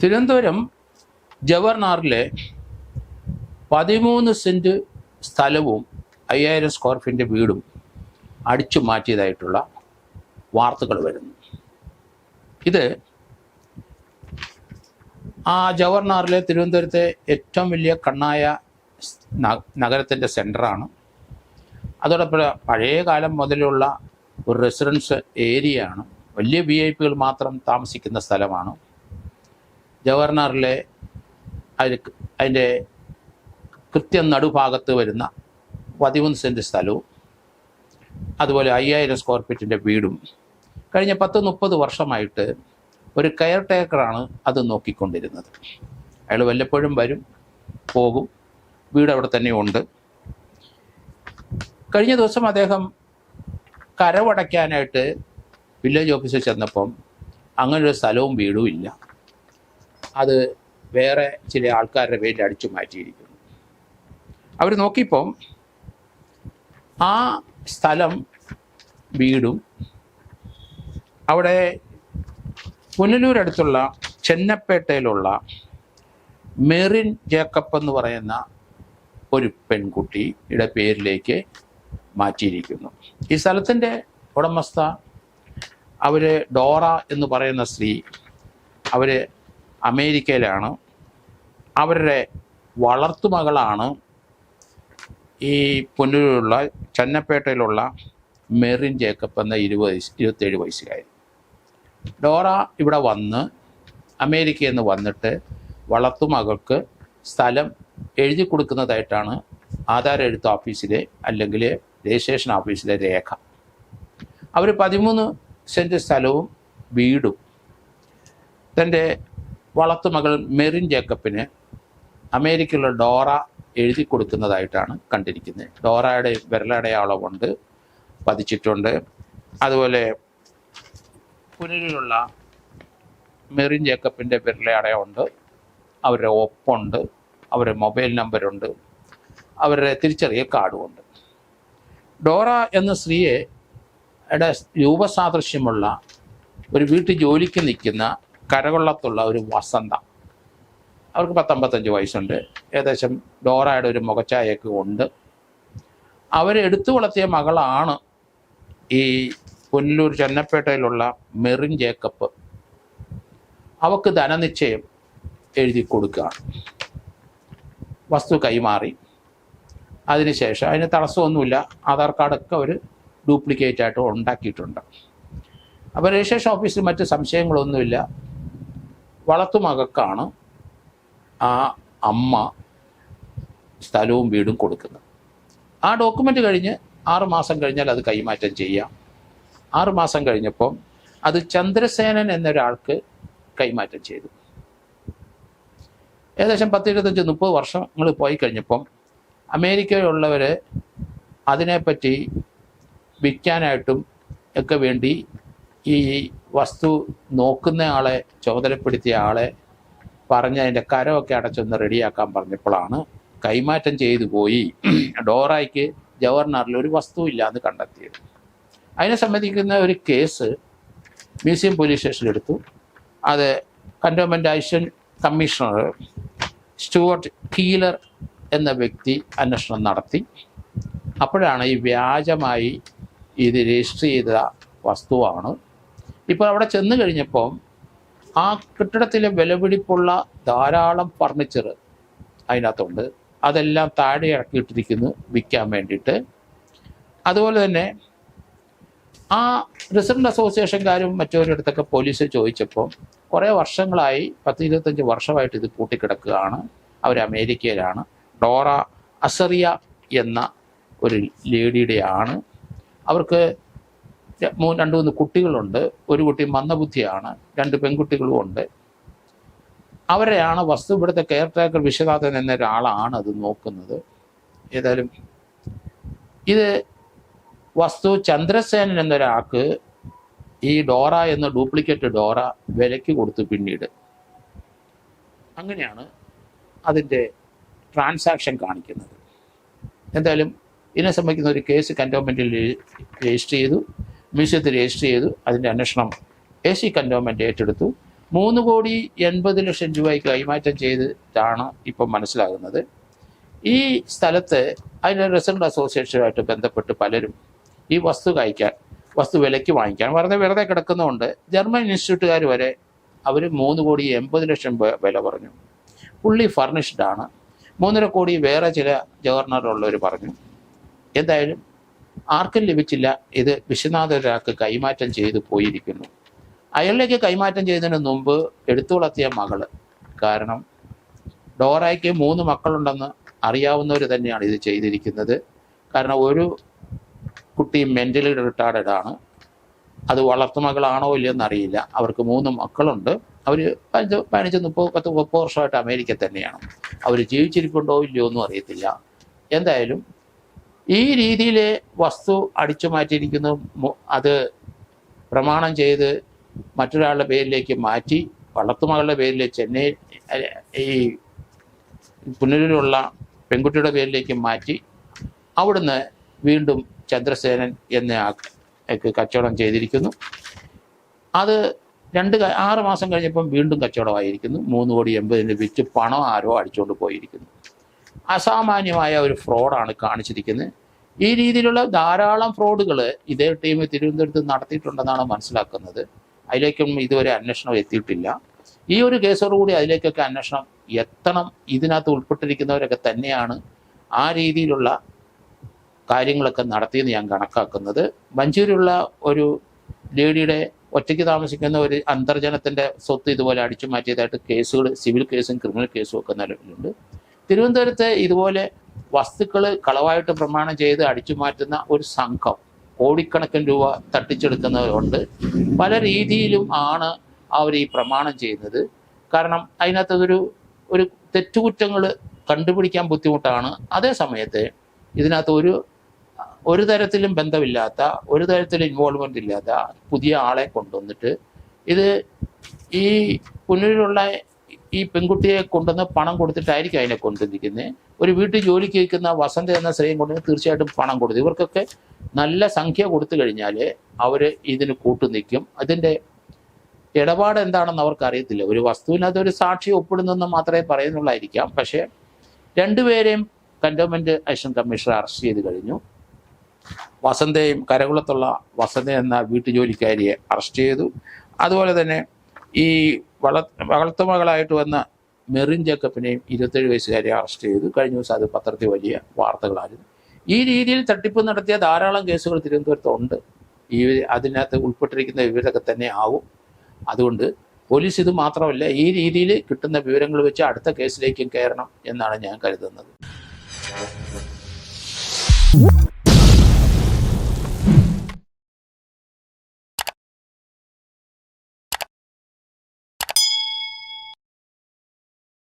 തിരുവനന്തപുരം ജവഹർലാലിലെ പതിമൂന്ന് സെന്റ് സ്ഥലവും അയ്യായിരം സ്ക്വയർ ഫീറ്റിന്റെ വീടും അടിച്ചു മാറ്റിയതായിട്ടുള്ള വാർത്തകൾ വരുന്നു. ഇത് ആ ജവഹർലാലിലെ തിരുവനന്തപുരത്തെ ഏറ്റവും വലിയ കണ്ണായ നഗരത്തിന്റെ സെന്ററാണ് അതോടൊപ്പം പഴയ കാലം മുതലുള്ള ഒരു റെസിഡൻസ് ഏരിയയാണ് വലിയ വി ഐ പികൾ മാത്രം താമസിക്കുന്ന സ്ഥലമാണ്. ജവഹർലാലിലെ അതിൽ അതിന്റെ കൃത്യം നടുഭാഗത്ത് വരുന്ന പതിമൂന്ന് സെന്റ് സ്ഥലവും അതുപോലെ അയ്യായിരം സ്ക്വയർ ഫീറ്റിന്റെ വീടും. കഴിഞ്ഞ പത്ത് മുപ്പത് വർഷമായിട്ട് ഒരു കെയർ ടേക്കറാണ് അത് നോക്കിക്കൊണ്ടിരുന്നത്. അയാൾ വല്ലപ്പോഴും വരും പോകും വീട് അവിടെ തന്നെയുണ്ട് കഴിഞ്ഞ ദിവസം അദ്ദേഹം കരവടയ്ക്കാനായിട്ട് വില്ലേജ് ഓഫീസിൽ ചെന്നപ്പം അങ്ങനൊരു സ്ഥലവും വീടും ഇല്ല. അത് വേറെ ചില ആൾക്കാരുടെ പേരിൽ അടിച്ചു മാറ്റിയിരിക്കുന്നു. അവർ നോക്കിയപ്പം ആ സ്ഥലം വീടും അവിടെ പുനലൂരടുത്തുള്ള ചെന്നപ്പേട്ടയിലുള്ള മെറിൻ ജേക്കബ് എന്ന് പറയുന്ന ഒരു പെൺകുട്ടിയുടെ പേരിലേക്ക് മാറ്റിയിരിക്കുന്നു. ഈ സ്ഥലത്തിന്റെ ഉടമസ്ഥ അവർ ഡോറ എന്ന് പറയുന്ന സ്ത്രീ അവർ അമേരിക്കയിലാണ്. അവരുടെ വളർത്തുമകളാണ് ഈ പൊന്നൂരിലുള്ള ചന്നപ്പേട്ടയിലുള്ള മെറിൻ ജേക്കബ് എന്ന ഇരുപത് ഇരുപത്തേഴ് വയസ്സുകാരി. ഡോറ ഇവിടെ വന്ന് അമേരിക്കയിൽ നിന്ന് വന്നിട്ട് വളർത്തുമകൾക്ക് സ്ഥലം എഴുതി കൊടുക്കുന്നതായിട്ടാണ് ആധാർ എഴുത്ത് ഓഫീസിലെ അല്ലെങ്കിൽ രജിസ്ട്രേഷൻ ഓഫീസിലെ രേഖ. അവർ പതിമൂന്ന് സെന്റ് സ്ഥലവും വീടും തന്റെ വളർത്തുമകൾ മെറിൻ ജേക്കബിന് അമേരിക്കയിലുള്ള ഡോറ എഴുതി കൊടുക്കുന്നതായിട്ടാണ് കണ്ടിരിക്കുന്നത്. ഡോറയുടെ വിരലടയാളമുണ്ട് പതിച്ചിട്ടുണ്ട്. അതുപോലെ പുനരിലുള്ള മെറിൻ ജേക്കബിന്റെ വിരലടയമുണ്ട് അവരുടെ ഒപ്പുണ്ട് അവരുടെ മൊബൈൽ നമ്പറുണ്ട് അവരുടെ തിരിച്ചറിയൽ കാർഡുമുണ്ട്. ഡോറ എന്ന സ്ത്രീയെ രൂപസാദൃശ്യമുള്ള ഒരു വീട്ടിൽ ജോലിക്ക് നിൽക്കുന്ന കരകൊള്ളത്തുള്ള ഒരു വസന്ത. അവർക്ക് പത്തൊമ്പത്തഞ്ച് വയസ്സുണ്ട്. ഏകദേശം ഡോറയുടെ ഒരു മുഖച്ചായൊക്കെ ഉണ്ട്. അവരെടുത്തു വളർത്തിയ മകളാണ് ഈ പുനലൂർ ചെന്നപ്പേട്ടയിലുള്ള മെറിൻ ജേക്കബ്. അവക്ക് ധനനിശ്ചയം എഴുതി കൊടുക്കുക വസ്തു കൈമാറി. അതിനുശേഷം അതിന് തടസ്സമൊന്നുമില്ല. ആധാർ കാർഡൊക്കെ അവർ ഡ്യൂപ്ലിക്കേറ്റ് ആയിട്ട് ഉണ്ടാക്കിയിട്ടുണ്ട്. അപ്പോൾ രജിസ്ട്രേഷൻ ഓഫീസിൽ മറ്റ് സംശയങ്ങളൊന്നുമില്ല. വളർത്തുമകക്കാണ് ആ അമ്മ സ്ഥലവും വീടും കൊടുക്കുന്നത്. ആ ഡോക്യുമെന്റ് കഴിഞ്ഞ് ആറ് മാസം കഴിഞ്ഞാൽ അത് കൈമാറ്റം ചെയ്യാം. ആറ് മാസം കഴിഞ്ഞപ്പം അത് ചന്ദ്രസേനൻ എന്നൊരാൾക്ക് കൈമാറ്റം ചെയ്തു. ഏകദേശം പത്ത് ഇരുപത്തഞ്ച് മുപ്പത് വർഷങ്ങൾ പോയി കഴിഞ്ഞപ്പം അമേരിക്കയിലുള്ളവർ അതിനെപ്പറ്റി വിൽക്കാനായിട്ടും ഒക്കെ വേണ്ടി ഈ വസ്തു നോക്കുന്ന ആളെ ചുമതലപ്പെടുത്തിയ ആളെ പറഞ്ഞ് അതിന്റെ കരമൊക്കെ അടച്ചൊന്ന് റെഡിയാക്കാൻ പറഞ്ഞപ്പോഴാണ് കൈമാറ്റം ചെയ്തു പോയി. ഡോറായ്ക്ക് ഗവർണറിൽ ഒരു വസ്തു ഇല്ലാന്ന് കണ്ടെത്തിയത്. അതിനെ സംബന്ധിക്കുന്ന ഒരു കേസ് മ്യൂസിയം പോലീസ് സ്റ്റേഷനിലെടുത്തു അത് cantonment assistant commissioner Stuart Keeler എന്ന വ്യക്തി അന്വേഷണം നടത്തി. അപ്പോഴാണ് ഈ വ്യാജമായി ഇത് രജിസ്റ്റർ ചെയ്ത വസ്തുവാണ്. ഇപ്പോൾ അവിടെ ചെന്ന് കഴിഞ്ഞപ്പോൾ ആ കെട്ടിടത്തിലെ വിലപിടിപ്പുള്ള ധാരാളം ഫർണിച്ചർ അതിനകത്തുണ്ട്. അതെല്ലാം താഴെ ഇറക്കിയിട്ടിരിക്കുന്നു വിൽക്കാൻ വേണ്ടിയിട്ട്. അതുപോലെ തന്നെ ആ റിസർവ് അസോസിയേഷൻകാരും മറ്റവരടുത്തൊക്കെ പോലീസ് ചോദിച്ചപ്പോൾ കുറേ വർഷങ്ങളായി പത്ത് ഇരുപത്തഞ്ച് വർഷമായിട്ട് ഇത് പൂട്ടിക്കിടക്കുകയാണ്. അവർ അമേരിക്കയിലാണ്. ഡോറ അസറിയ എന്ന ഒരു ലേഡിയുടെയാണ് അവർക്ക് ര- മൂ രണ്ട് മൂന്ന് കുട്ടികളുണ്ട്. ഒരു കുട്ടി മന്ദബുദ്ധിയാണ് രണ്ട് പെൺകുട്ടികളും ഉണ്ട്. അവരെയാണ് വസ്തു ഇവിടുത്തെ കെയർ ടേക്കർ വിശ്വനാഥൻ എന്ന ഒരാളാണ് അത് നോക്കുന്നത്. ഏതായാലും ഇത് വസ്തു ചന്ദ്രസേനൻ എന്നൊരാൾക്ക് ഈ ഡോറ എന്ന ഡ്യൂപ്ലിക്കേറ്റ് ഡോറ വിലയ്ക്ക് കൊടുത്തു പിന്നീട്. അങ്ങനെയാണ് അതിന്റെ ട്രാൻസാക്ഷൻ കാണിക്കുന്നത്. എന്തായാലും ഇതിനെ സംബന്ധിക്കുന്ന ഒരു കേസ് കന്റോൺമെന്റിൽ രജിസ്റ്റർ ചെയ്തു. മ്യൂസിയത്തിൽ രജിസ്റ്റർ ചെയ്തു അതിന്റെ അന്വേഷണം എ സി കന്റോൺമെന്റ് ഏറ്റെടുത്തു. മൂന്ന് കോടി എൺപത് ലക്ഷം രൂപയ്ക്ക് കൈമാറ്റം ചെയ്തിട്ടാണ് ഇപ്പം മനസ്സിലാകുന്നത്. ഈ സ്ഥലത്ത് അതിന്റെ റെസിഡന്റ് അസോസിയേഷനുമായിട്ട് ബന്ധപ്പെട്ട് പലരും ഈ വസ്തു കഴിക്കാൻ വസ്തു വിലയ്ക്ക് വാങ്ങിക്കാൻ വെറുതെ വെറുതെ കിടക്കുന്നതുകൊണ്ട് ജർമ്മൻ ഇൻസ്റ്റിറ്റ്യൂട്ടുകാർ വരെ അവർ മൂന്ന് കോടി എൺപത് ലക്ഷം വില പറഞ്ഞു. ഫുള്ളി ഫർണിഷ്ഡ് ആണ്. മൂന്നര കോടി വേറെ ചില ഗവർണറുള്ളവർ പറഞ്ഞു. എന്തായാലും ആർക്കും ലഭിച്ചില്ല. ഇത് വിശ്വനാഥ ഒരാൾക്ക് കൈമാറ്റം ചെയ്തു പോയിരിക്കുന്നു. അയാളിലേക്ക് കൈമാറ്റം ചെയ്തതിന് മുമ്പ് എടുത്തു വളർത്തിയ മകൾ. കാരണം ഡോറയ്ക്ക് മൂന്ന് മക്കളുണ്ടെന്ന് അറിയാവുന്നവർ തന്നെയാണ് ഇത് ചെയ്തിരിക്കുന്നത്. കാരണം ഒരു കുട്ടി മെന്റലി റിട്ടാർഡഡ് ആണ്. അത് വളർത്തുമകളാണോ ഇല്ലയോ എന്നറിയില്ല. അവർക്ക് മൂന്ന് മക്കളുണ്ട്. അവർ പതിനഞ്ച് പതിനഞ്ച് മുപ്പത് പത്ത് മുപ്പത് വർഷമായിട്ട് അമേരിക്ക തന്നെയാണ്. അവർ ജീവിച്ചിരിപ്പുണ്ടോ ഇല്ലയോ ഒന്നും അറിയത്തില്ല. എന്തായാലും ഈ രീതിയിൽ വസ്തു അടിച്ചു മാറ്റിയിരിക്കുന്നു അത് പ്രമാണം ചെയ്ത് മറ്റൊരാളുടെ പേരിലേക്ക് മാറ്റി വളർത്തുമകളുടെ പേരിൽ ചെന്നൈ ഈ പുനലൂരിലുള്ള പെൺകുട്ടിയുടെ പേരിലേക്ക് മാറ്റി അവിടുന്ന് വീണ്ടും ചന്ദ്രസേനൻ എന്ന കച്ചവടം ചെയ്തിരിക്കുന്നു. അത് രണ്ട് ആറ് മാസം കഴിഞ്ഞപ്പം വീണ്ടും കച്ചവടമായിരിക്കുന്നു. മൂന്ന് കോടി എൺപതിന് വിറ്റ് പണം ആരോ അടിച്ചുകൊണ്ട് പോയിരിക്കുന്നു. അസാമാന്യമായ ഒരു ഫ്രോഡാണ് കാണിച്ചിരിക്കുന്നത്. ഈ രീതിയിലുള്ള ധാരാളം ഫ്രോഡുകൾ ഇതേ ടീം തിരുവനന്തപുരത്ത് നടത്തിയിട്ടുണ്ടെന്നാണ് മനസ്സിലാക്കുന്നത്. അതിലേക്കും ഇതുവരെ അന്വേഷണം എത്തിയിട്ടില്ല. ഈ ഒരു കേസോടുകൂടി അതിലേക്കൊക്കെ അന്വേഷണം എത്തണം. ഇതിനകത്ത് ഉൾപ്പെട്ടിരിക്കുന്നവരൊക്കെ തന്നെയാണ് ആ രീതിയിലുള്ള കാര്യങ്ങളൊക്കെ നടത്തിയെന്ന് ഞാൻ കണക്കാക്കുന്നത്. മഞ്ചൂരിലുള്ള ഒരു ലേഡിയുടെ ഒറ്റയ്ക്ക് താമസിക്കുന്ന ഒരു അന്തർജനത്തിന്റെ സ്വത്ത് ഇതുപോലെ അടിച്ചു മാറ്റിയതായിട്ട് കേസുകൾ സിവിൽ കേസും ക്രിമിനൽ കേസും ഒക്കെ നിലവിലുണ്ട്. തിരുവനന്തപുരത്ത് ഇതുപോലെ വസ്തുക്കൾ കളവായിട്ട് പ്രമാണം ചെയ്ത് അടിച്ചു മാറ്റുന്ന ഒരു സംഘം കോടിക്കണക്കിന് രൂപ തട്ടിച്ചെടുക്കുന്നവരുണ്ട്. പല രീതിയിലും ആണ് അവർ ഈ പ്രമാണം ചെയ്യുന്നത്. കാരണം അതിനകത്തൊരു ഒരു തെറ്റുകുറ്റങ്ങൾ കണ്ടുപിടിക്കാൻ ബുദ്ധിമുട്ടാണ്. അതേ സമയത്ത് ഇതിനകത്ത് ഒരു ഒരു തരത്തിലും ബന്ധമില്ലാത്ത ഒരു തരത്തിലും ഇൻവോൾവ്മെന്റ് ഇല്ലാത്ത പുതിയ ആളെ കൊണ്ടുവന്നിട്ട് ഇത് ഈ പുനരിലുള്ള ഈ പെൺകുട്ടിയെ കൊണ്ടുവന്ന് പണം കൊടുത്തിട്ടായിരിക്കും അതിനെ കൊണ്ടുവന്നിരിക്കുന്നത് ഒരു വീട്ടിൽ ജോലിക്ക് വയ്ക്കുന്ന വസന്ത എന്ന സ്ത്രീയും കൊണ്ടുവന്ന് തീർച്ചയായിട്ടും പണം കൊടുത്തു ഇവർക്കൊക്കെ നല്ല സംഖ്യ കൊടുത്തു കഴിഞ്ഞാൽ അവർ ഇതിന് കൂട്ടു നിൽക്കും. അതിന്റെ ഇടപാട് എന്താണെന്ന് അവർക്ക് അറിയത്തില്ല. ഒരു വസ്തുവിനകത്ത് ഒരു സാക്ഷി ഒപ്പിടുന്നെന്ന് മാത്രമേ പറയുന്നുള്ളായിരിക്കാം. പക്ഷേ രണ്ടുപേരെയും കന്റോൺമെന്റ് അസിസ്റ്റന്റ് കമ്മീഷണർ അറസ്റ്റ് ചെയ്ത് കഴിഞ്ഞു. വസന്തയും കരകുളത്തുള്ള വസന്ത എന്ന വീട്ടുജോലിക്കാരിയെ അറസ്റ്റ് ചെയ്തു. അതുപോലെ തന്നെ ഈ വള വളർത്തുമകളായിട്ട് വന്ന മെറിൻ ജേക്കബിനെയും ഇരുപത്തേഴ് വയസ്സുകാരെ അറസ്റ്റ് ചെയ്തു. കഴിഞ്ഞ ദിവസം അത് പത്രത്തിൽ വലിയ വാർത്തകളായിരുന്നു. ഈ രീതിയിൽ തട്ടിപ്പ് നടത്തിയ ധാരാളം കേസുകൾ തിരുവനന്തപുരത്തുണ്ട്. ഈ അതിനകത്ത് ഉൾപ്പെട്ടിരിക്കുന്ന വിവരമൊക്കെ തന്നെ ആവും. അതുകൊണ്ട് പോലീസ് ഇത് മാത്രമല്ല ഈ രീതിയിൽ കിട്ടുന്ന വിവരങ്ങൾ വെച്ച് അടുത്ത കേസിലേക്കും കയറണം എന്നാണ് ഞാൻ കരുതുന്നത്.